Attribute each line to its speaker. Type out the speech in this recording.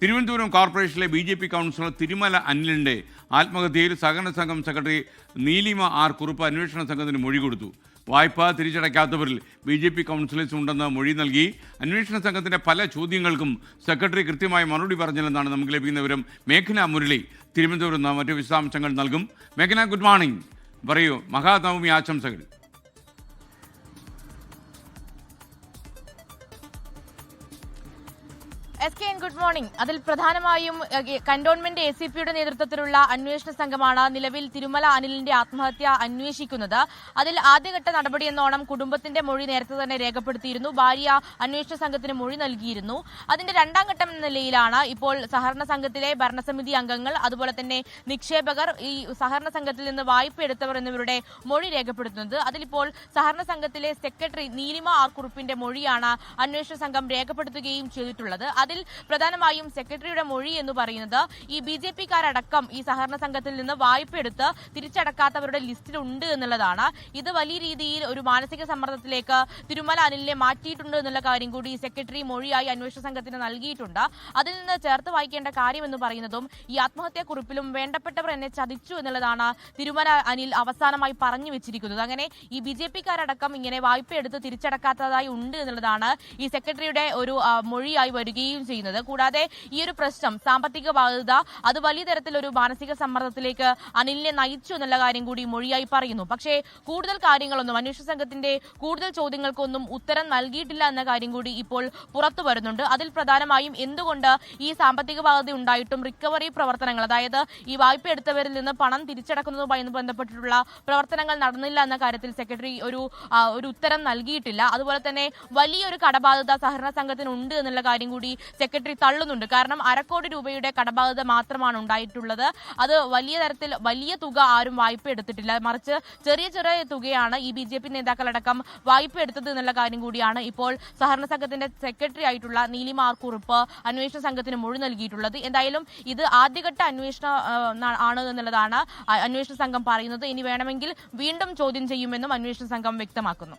Speaker 1: തിരുവനന്തപുരം കോർപ്പറേഷനിലെ B J P councillor Thirumala അനിലിന്റെ ആത്മഹത്യയിൽ സഹകരണ സംഘം സെക്രട്ടറി നീലിമ ആർ കുറുപ്പ് അന്വേഷണ സംഘത്തിന് മൊഴി കൊടുത്തു. വായ്പ തിരിച്ചടയ്ക്കാത്തവരിൽ ബി ജെ പി കൗൺസിലേഴ്സ് ഉണ്ടെന്ന് മൊഴി നൽകി. അന്വേഷണ സംഘത്തിന്റെ പല ചോദ്യങ്ങൾക്കും സെക്രട്ടറി കൃത്യമായി മറുപടി പറഞ്ഞില്ലെന്നാണ് നമുക്ക് ലഭിക്കുന്ന വിവരം. മേഘന മുരളി തിരുവനന്തപുരം നിന്ന് മറ്റു വിശദാംശങ്ങൾ നൽകും. മേഘന ഗുഡ് മോർണിംഗ് പറയൂ മഹാനവമി ആശംസകൾ.
Speaker 2: S K N good morning. അതിൽ പ്രധാനമായും കന്റോൺമെന്റ് എ സി പിയുടെ നേതൃത്വത്തിലുള്ള അന്വേഷണ സംഘമാണ് നിലവിൽ തിരുമല അനിലിന്റെ ആത്മഹത്യ അന്വേഷിക്കുന്നത്. അതിൽ ആദ്യഘട്ട നടപടി എന്നോണം കുടുംബത്തിന്റെ മൊഴി നേരത്തെ തന്നെ രേഖപ്പെടുത്തിയിരുന്നു. ഭാര്യ അന്വേഷണ സംഘത്തിന് മൊഴി നൽകിയിരുന്നു. അതിന്റെ രണ്ടാം ഘട്ടം എന്ന നിലയിലാണ് ഇപ്പോൾ സഹകരണ സംഘത്തിലെ ഭരണസമിതി അംഗങ്ങൾ അതുപോലെ തന്നെ നിക്ഷേപകർ ഈ സഹകരണ സംഘത്തിൽ നിന്ന് വായ്പ എടുത്തവർ എന്നിവരുടെ മൊഴി രേഖപ്പെടുത്തുന്നത്. അതിലിപ്പോൾ സഹകരണ സംഘത്തിലെ സെക്രട്ടറി നീലിമ ആർ കുറുപ്പിന്റെ മൊഴിയാണ് അന്വേഷണ സംഘം രേഖപ്പെടുത്തുകയും ചെയ്തിട്ടുള്ളത്. അതിൽ പ്രധാനമായും സെക്രട്ടറിയുടെ മൊഴി എന്ന് പറയുന്നത് ഈ ബി ജെ പിക്കാരടക്കം ഈ സഹകരണ സംഘത്തിൽ നിന്ന് വായ്പ എടുത്ത് തിരിച്ചടക്കാത്തവരുടെ ലിസ്റ്റിലുണ്ട് എന്നുള്ളതാണ്. ഇത് വലിയ രീതിയിൽ ഒരു മാനസിക സമ്മർദ്ദത്തിലേക്ക് തിരുമല അനിലിനെ മാറ്റിയിട്ടുണ്ട് എന്നുള്ള കാര്യം കൂടി സെക്രട്ടറി മൊഴിയായി അന്വേഷണ സംഘത്തിന് നൽകിയിട്ടുണ്ട്. അതിൽ നിന്ന് ചേർത്ത് വായിക്കേണ്ട കാര്യം എന്ന് പറയുന്നതും ഈ ആത്മഹത്യാ കുറിപ്പിലും വേണ്ടപ്പെട്ടവർ എന്നെ ചതിച്ചു എന്നുള്ളതാണ് തിരുമല അനിൽ അവസാനമായി പറഞ്ഞു വെച്ചിരിക്കുന്നത്. അങ്ങനെ ഈ ബി ജെ പിക്കാരടക്കം ഇങ്ങനെ വായ്പ എടുത്ത് തിരിച്ചടക്കാത്തതായി ഉണ്ട് എന്നുള്ളതാണ് ഈ സെക്രട്ടറിയുടെ ഒരു മൊഴിയായി വരികയും ചെയ്യുന്നത്. കൂടാതെ ഈ ഒരു പ്രശ്നം സാമ്പത്തിക ബാധ്യത അത് വലിയ തരത്തിലൊരു മാനസിക സമ്മർദ്ദത്തിലേക്ക് അനിലിനെ നയിച്ചു എന്നുള്ള കാര്യം കൂടി മൊഴിയായി പറയുന്നു. പക്ഷേ കൂടുതൽ കാര്യങ്ങളൊന്നും അന്വേഷണ സംഘത്തിന്റെ കൂടുതൽ ചോദ്യങ്ങൾക്കൊന്നും ഉത്തരം നൽകിയിട്ടില്ല എന്ന കാര്യം കൂടി ഇപ്പോൾ പുറത്തു വരുന്നുണ്ട്. അതിൽ പ്രധാനമായും എന്തുകൊണ്ട് ഈ സാമ്പത്തിക ബാധ്യത ഉണ്ടായിട്ടും റിക്കവറി പ്രവർത്തനങ്ങൾ അതായത് ഈ വായ്പ എടുത്തവരിൽ നിന്ന് പണം തിരിച്ചടക്കുന്നതുമായി ബന്ധപ്പെട്ടിട്ടുള്ള പ്രവർത്തനങ്ങൾ നടന്നില്ല എന്ന കാര്യത്തിൽ സെക്രട്ടറി ഒരു ഒരു ഉത്തരം നൽകിയിട്ടില്ല. അതുപോലെ തന്നെ വലിയൊരു കടബാധ്യത സഹകരണ സംഘത്തിനുണ്ട് എന്നുള്ള കാര്യം കൂടി സെക്രട്ടറി തള്ളുന്നുണ്ട്. കാരണം അരക്കോടി രൂപയുടെ കടബാധ്യത മാത്രമാണ് ഉണ്ടായിട്ടുള്ളത്. അത് വലിയ തരത്തിൽ വലിയ തുക ആരും വായ്പ എടുത്തിട്ടില്ല. മറിച്ച് ചെറിയ ചെറിയ തുകയാണ് ഈ ബി ജെ പി നേതാക്കളടക്കം വായ്പ എടുത്തത് എന്നുള്ള കാര്യം കൂടിയാണ് ഇപ്പോൾ സഹകരണ സംഘത്തിന്റെ സെക്രട്ടറി ആയിട്ടുള്ള നീലിമാർ കുറുപ്പ് അന്വേഷണ സംഘത്തിന് മൊഴി നൽകിയിട്ടുള്ളത്. എന്തായാലും ഇത് ആദ്യഘട്ട അന്വേഷണ ആണ് എന്നുള്ളതാണ് അന്വേഷണ സംഘം പറയുന്നത്. ഇനി വേണമെങ്കിൽ വീണ്ടും ചോദ്യം ചെയ്യുമെന്നും അന്വേഷണ സംഘം വ്യക്തമാക്കുന്നു.